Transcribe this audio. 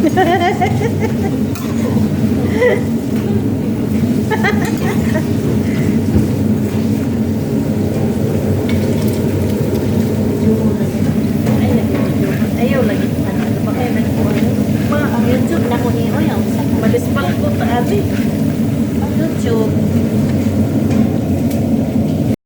Ayo lagi. Ano pa kayo nagkuha? Mga ang YouTube na ko niyo yung ya, sa. Malispang ko ta abi. cuk.